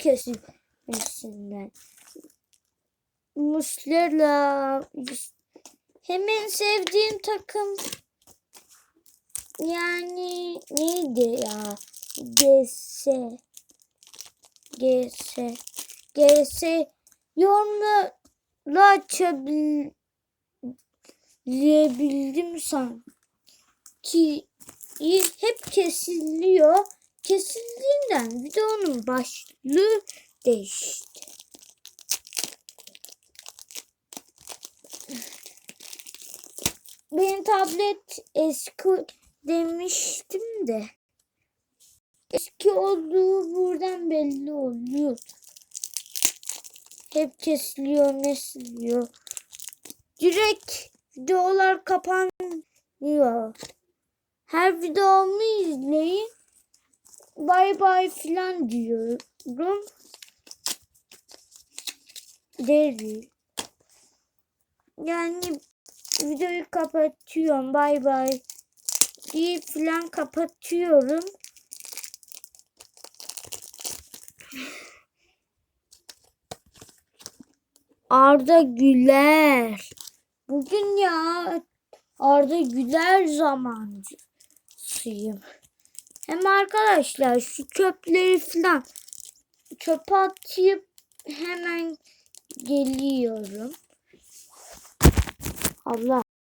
kesilmesinden. Muslera hemen sevdiğim takım yani neydi ya? GS GS GS yorumla açabildim san ki hep kesiliyor. Kesildiğinden videonun başlığı değişti. Benim tablet eski demiştim de eski olduğu buradan belli oluyor. Hep kesiliyor, ne siliyor. Direkt videolar kapanıyor. Her videomu izleyin. Bay bay filan diyorum. Değil. Yani videoyu kapatıyorum. Bay bay deyip filan kapatıyorum. Arda Güler. Bugün ya Arda Güler zamancısıyım. Hem arkadaşlar şu çöpleri falan çöpe atıp hemen geliyorum. Allah.